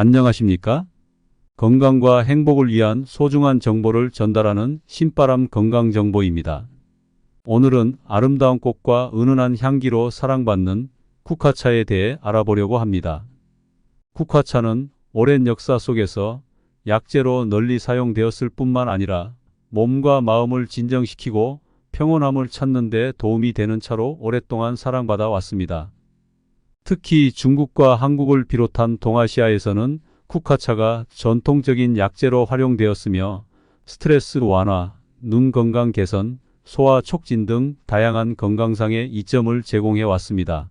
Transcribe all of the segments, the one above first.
안녕하십니까? 건강과 행복을 위한 소중한 정보를 전달하는 신바람 건강정보입니다. 오늘은 아름다운 꽃과 은은한 향기로 사랑받는 국화차에 대해 알아보려고 합니다. 국화차는 오랜 역사 속에서 약재로 널리 사용되었을 뿐만 아니라 몸과 마음을 진정시키고 평온함을 찾는 데 도움이 되는 차로 오랫동안 사랑받아 왔습니다. 특히 중국과 한국을 비롯한 동아시아에서는 쿠카차가 전통적인 약재로 활용되었으며 스트레스 완화, 눈 건강 개선, 소화 촉진 등 다양한 건강상의 이점을 제공해 왔습니다.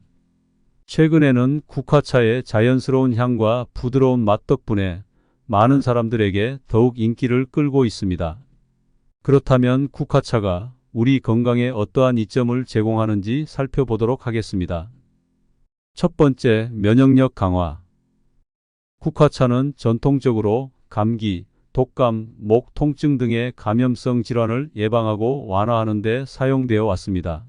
최근에는 국화차의 자연스러운 향과 부드러운 맛 덕분에 많은 사람들에게 더욱 인기를 끌고 있습니다. 그렇다면 국화차가 우리 건강에 어떠한 이점을 제공하는지 살펴보도록 하겠습니다. 첫 번째, 면역력 강화. 국화차는 전통적으로 감기, 독감, 목 통증 등의 감염성 질환을 예방하고 완화하는 데 사용되어 왔습니다.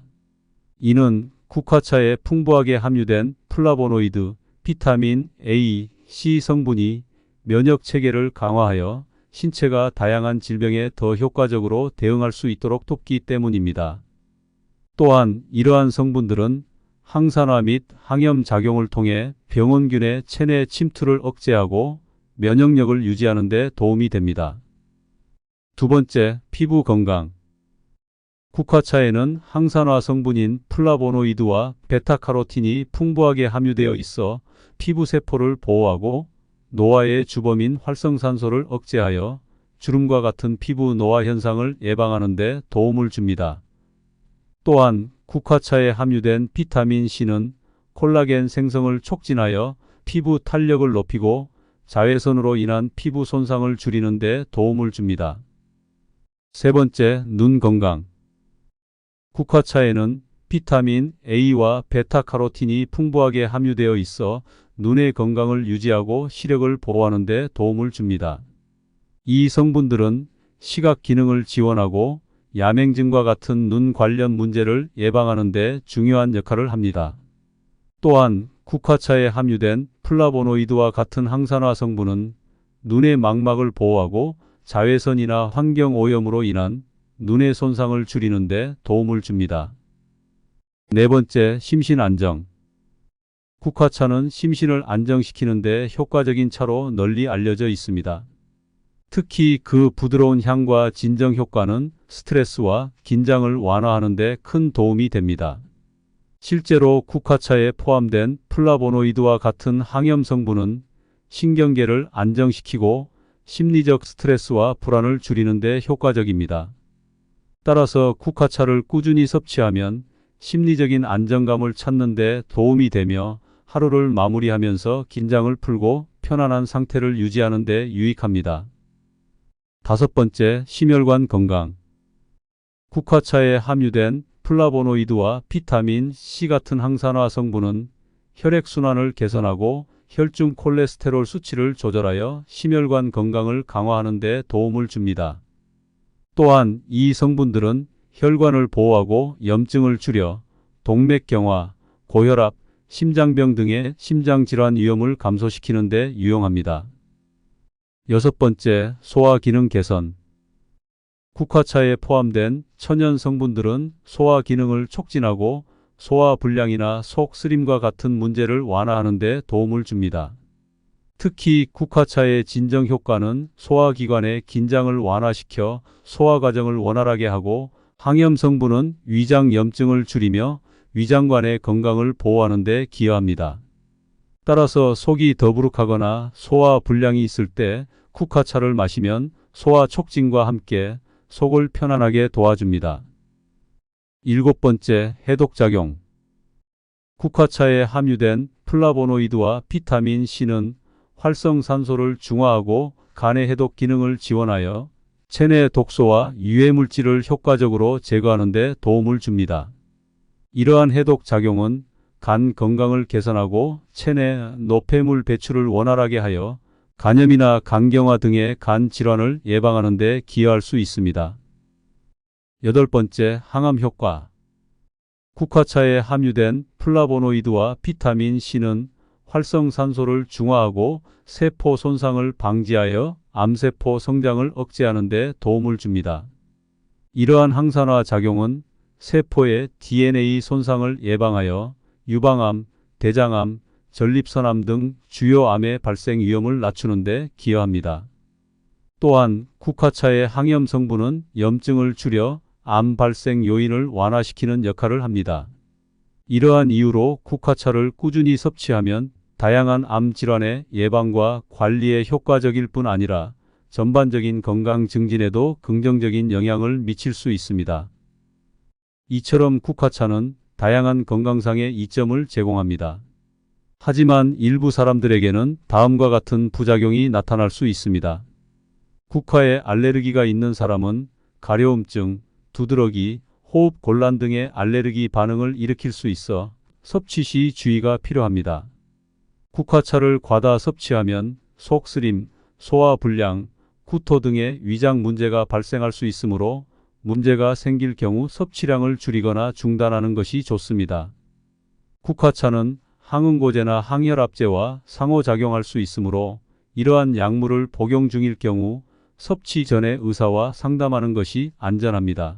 이는 국화차에 풍부하게 함유된 플라보노이드, 비타민 A, C 성분이 면역 체계를 강화하여 신체가 다양한 질병에 더 효과적으로 대응할 수 있도록 돕기 때문입니다. 또한 이러한 성분들은 항산화 및 항염 작용을 통해 병원균의 체내 침투를 억제하고 면역력을 유지하는 데 도움이 됩니다. 두 번째, 피부 건강. 국화차에는 항산화 성분인 플라보노이드와 베타카로틴이 풍부하게 함유되어 있어 피부 세포를 보호하고 노화의 주범인 활성산소를 억제하여 주름과 같은 피부 노화 현상을 예방하는 데 도움을 줍니다. 또한 국화차에 함유된 비타민 C는 콜라겐 생성을 촉진하여 피부 탄력을 높이고 자외선으로 인한 피부 손상을 줄이는 데 도움을 줍니다. 세 번째, 눈 건강. 국화차에는 비타민 A와 베타카로틴이 풍부하게 함유되어 있어 눈의 건강을 유지하고 시력을 보호하는 데 도움을 줍니다. 이 성분들은 시각 기능을 지원하고 야맹증과 같은 눈 관련 문제를 예방하는 데 중요한 역할을 합니다. 또한 국화차에 함유된 플라보노이드와 같은 항산화 성분은 눈의 망막을 보호하고 자외선이나 환경 오염으로 인한 눈의 손상을 줄이는 데 도움을 줍니다. 네 번째, 심신 안정. 국화차는 심신을 안정시키는 데 효과적인 차로 널리 알려져 있습니다. 특히 그 부드러운 향과 진정 효과는 스트레스와 긴장을 완화하는 데 큰 도움이 됩니다. 실제로 국화차에 포함된 플라보노이드와 같은 항염 성분은 신경계를 안정시키고 심리적 스트레스와 불안을 줄이는 데 효과적입니다. 따라서 국화차를 꾸준히 섭취하면 심리적인 안정감을 찾는 데 도움이 되며 하루를 마무리하면서 긴장을 풀고 편안한 상태를 유지하는 데 유익합니다. 다섯 번째, 심혈관 건강. 국화차에 함유된 플라보노이드와 비타민 C 같은 항산화 성분은 혈액순환을 개선하고 혈중 콜레스테롤 수치를 조절하여 심혈관 건강을 강화하는 데 도움을 줍니다. 또한 이 성분들은 혈관을 보호하고 염증을 줄여 동맥경화, 고혈압, 심장병 등의 심장질환 위험을 감소시키는 데 유용합니다. 여섯 번째, 소화 기능 개선. 국화차에 포함된 천연 성분들은 소화 기능을 촉진하고 소화 불량이나 속 쓰림과 같은 문제를 완화하는 데 도움을 줍니다. 특히 국화차의 진정 효과는 소화기관의 긴장을 완화시켜 소화 과정을 원활하게 하고 항염 성분은 위장 염증을 줄이며 위장관의 건강을 보호하는 데 기여합니다. 따라서 속이 더부룩하거나 소화 불량이 있을 때 국화차를 마시면 소화 촉진과 함께 속을 편안하게 도와줍니다. 일곱 번째, 해독작용. 국화차에 함유된 플라보노이드와 비타민 C는 활성산소를 중화하고 간의 해독 기능을 지원하여 체내 독소와 유해 물질을 효과적으로 제거하는 데 도움을 줍니다. 이러한 해독 작용은 간 건강을 개선하고 체내 노폐물 배출을 원활하게 하여 간염이나 간경화 등의 간 질환을 예방하는 데 기여할 수 있습니다. 여덟 번째, 항암 효과. 국화차에 함유된 플라보노이드와 비타민 C는 활성산소를 중화하고 세포 손상을 방지하여 암세포 성장을 억제하는 데 도움을 줍니다. 이러한 항산화 작용은 세포의 DNA 손상을 예방하여 유방암, 대장암, 전립선암 등 주요 암의 발생 위험을 낮추는 데 기여합니다. 또한 국화차의 항염 성분은 염증을 줄여 암 발생 요인을 완화시키는 역할을 합니다. 이러한 이유로 국화차를 꾸준히 섭취하면 다양한 암 질환의 예방과 관리에 효과적일 뿐 아니라 전반적인 건강 증진에도 긍정적인 영향을 미칠 수 있습니다. 이처럼 국화차는 다양한 건강상의 이점을 제공합니다. 하지만 일부 사람들에게는 다음과 같은 부작용이 나타날 수 있습니다. 국화에 알레르기가 있는 사람은 가려움증, 두드러기, 호흡 곤란 등의 알레르기 반응을 일으킬 수 있어 섭취 시 주의가 필요합니다. 국화차를 과다 섭취하면 속쓰림, 소화불량, 구토 등의 위장 문제가 발생할 수 있으므로 문제가 생길 경우 섭취량을 줄이거나 중단하는 것이 좋습니다. 국화차는 항응고제나 항혈압제와 상호작용할 수 있으므로 이러한 약물을 복용 중일 경우 섭취 전에 의사와 상담하는 것이 안전합니다.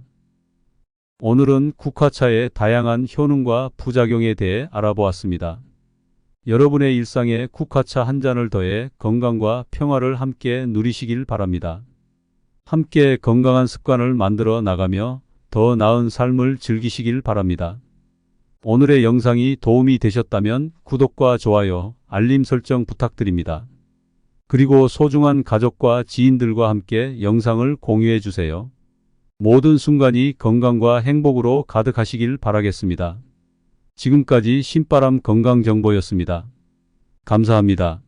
오늘은 국화차의 다양한 효능과 부작용에 대해 알아보았습니다. 여러분의 일상에 국화차 한 잔을 더해 건강과 평화를 함께 누리시길 바랍니다. 함께 건강한 습관을 만들어 나가며 더 나은 삶을 즐기시길 바랍니다. 오늘의 영상이 도움이 되셨다면 구독과 좋아요, 알림 설정 부탁드립니다. 그리고 소중한 가족과 지인들과 함께 영상을 공유해 주세요. 모든 순간이 건강과 행복으로 가득하시길 바라겠습니다. 지금까지 신바람 건강정보였습니다. 감사합니다.